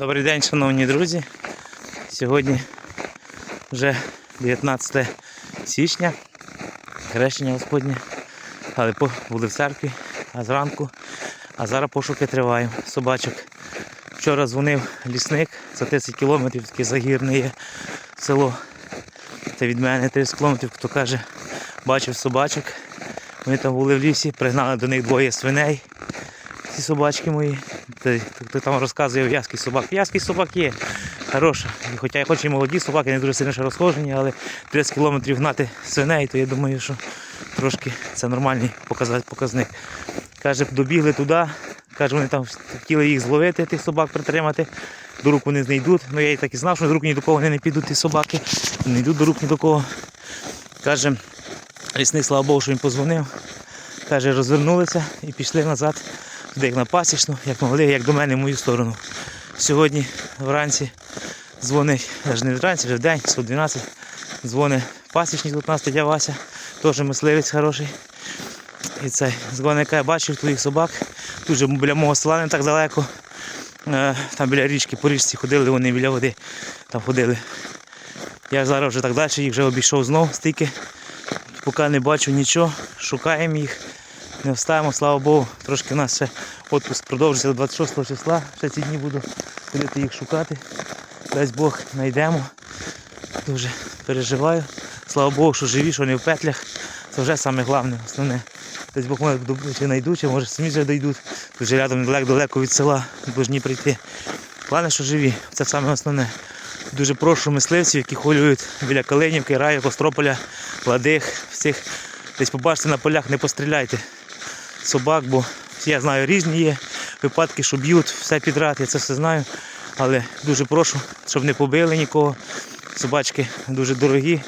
Добрий день, шановні друзі. Сьогодні вже 19 січня, хрещення Господнє. Але були в церкві, а зранку, а зараз пошуки триваємо. Собачок. Вчора дзвонив лісник, за 30 кілометрів таке загірне є село. Це від мене 30 кілометрів, хто каже, бачив собачок. Вони там були в лісі, пригнали до них двоє свиней. Ці собачки мої. Ти, ти там розказує в'язкий собак. В'язкий собак є. Хороша. Хоча хоч і молоді собаки, не дуже сильно розхожені, але 30 кілометрів гнати свиней, то я думаю, що трошки це нормальний показник. Каже, добігли туди, каже, вони там хотіли їх зловити, тих собак притримати. До рук вони не йдуть. Ну я і так і знав, що до рук ні до кого вони не підуть, ті собаки. Не йдуть до рук ні до кого. Каже, лісник, слава Богу, що він позвонив. Каже, розвернулися і пішли назад, як на пасічну, як могли, як до мене в мою сторону. Сьогодні вранці дзвонить, аж не вранці, вже в день, 112, дзвонить пасічник тут нас Вася, теж мисливець хороший. І цей дзвонить, каже, бачив твоїх собак. Тут же біля мого села не так далеко. Е, Там біля річки по річці ходили, вони біля води там ходили. Я зараз вже так далі їх вже обійшов знов стільки. Поки не бачу нічого, шукаємо їх. Не встаємо, слава Богу. Трошки у нас ще відпуск продовжиться до 26 числа. Ще ці дні буду ходити їх шукати. Дасть Бог знайдемо. Дуже переживаю. Слава Богу, що живі, що не в петлях. Це вже саме головне, основне. Дасть Бог може чи знайду, чи може самі вже дійдуть. Тут вже рядом далеко-далеко від села, повинні прийти. Головне, що живі, це саме основне. Дуже прошу мисливців, які холюють біля Калинівки, Раю, Кострополя, Ладих, всіх десь побачите на полях, не постріляйте собак, бо я знаю, різні є випадки, що б'ють все підряд, я це все знаю. Але дуже прошу, щоб не побили нікого. Собачки дуже дорогі.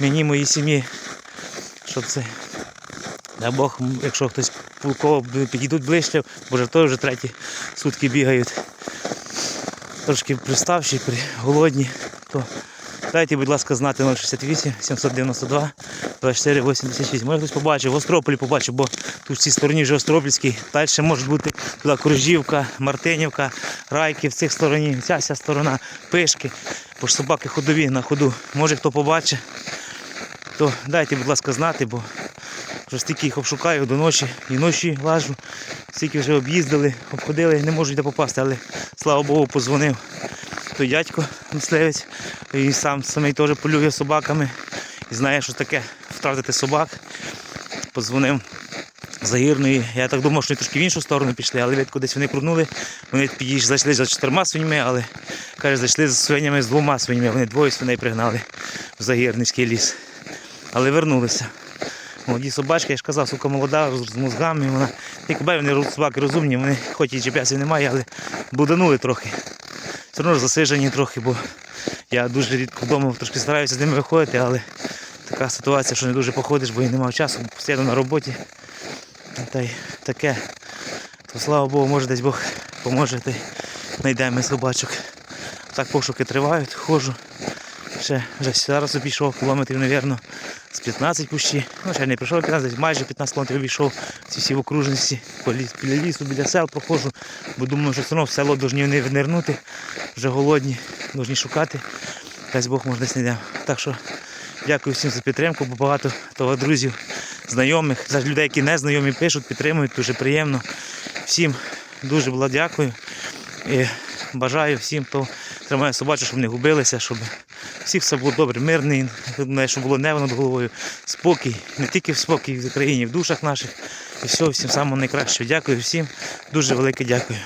Мені, моїй сім'ї, щоб це. Дай Бог, якщо хтось кого підійдуть ближче, бо то вже треті сутки бігають трошки приставші, при голодні, то дайте, будь ласка, знати 068 792 24 86. Може хтось побачив, в Острополі побачив, бо тут в цій стороні вже Остропільський. Далі може бути туди Коржівка, Мартинівка, Райки в цих стороні, ця вся сторона, пишки, бо ж собаки ходові на ходу. Може хто побачить, то дайте, будь ласка, знати, бо вже стільки їх обшукаю до ночі і ночі лажу. Стільки вже об'їздили, обходили, не можуть де попасти, але слава Богу, позвонив той дядько мисливець і сам самий теж полює собаками і знає, що таке втратити собак. Позвонив загірної. Я так думав, що вони трошки в іншу сторону пішли, але видко десь вони крутнули. Вони підійшли, зайшли за чотирма свиньми, але каже, зайшли з свинями з двома свинями. Вони двоє свиней пригнали в загірницький ліс. Але вернулися. Молоді собачки, я ж казав, сука молода, з мозгами. Вона, як бачу, вони собаки розумні, вони хоч і GPS немає, але буданули трохи. Все одно засижені трохи, бо я дуже рідко вдома трошки стараюся з ними виходити, але така ситуація, що не дуже походиш, бо і немає часу, постійно на роботі. Та й таке. То слава Богу, може десь Бог поможе, та знайдемо собачок. Так пошуки тривають, ходжу. Ще вже зараз обійшов кілометрів, мабуть, з 15 пущі. Ну, ще не прийшов 15, десь майже 15 кілометрів обійшов ці всі в окружності, біля лісу, біля сел проходжу, бо думаю, що все одно в село повинні вони внирнути, вже голодні, повинні шукати. Дай Бог десь знайдемо. Так що дякую всім за підтримку, бо багато того друзів, знайомих, людей, які не знайомі, пишуть, підтримують, дуже приємно. Всім дуже було дякую. І бажаю всім, хто тримає собачу, щоб не губилися, щоб всіх все було добре, мирний, щоб було небо над головою, спокій, не тільки в спокій в Україні, в душах наших. І всього, всім самого найкращого. Дякую всім, дуже велике дякую.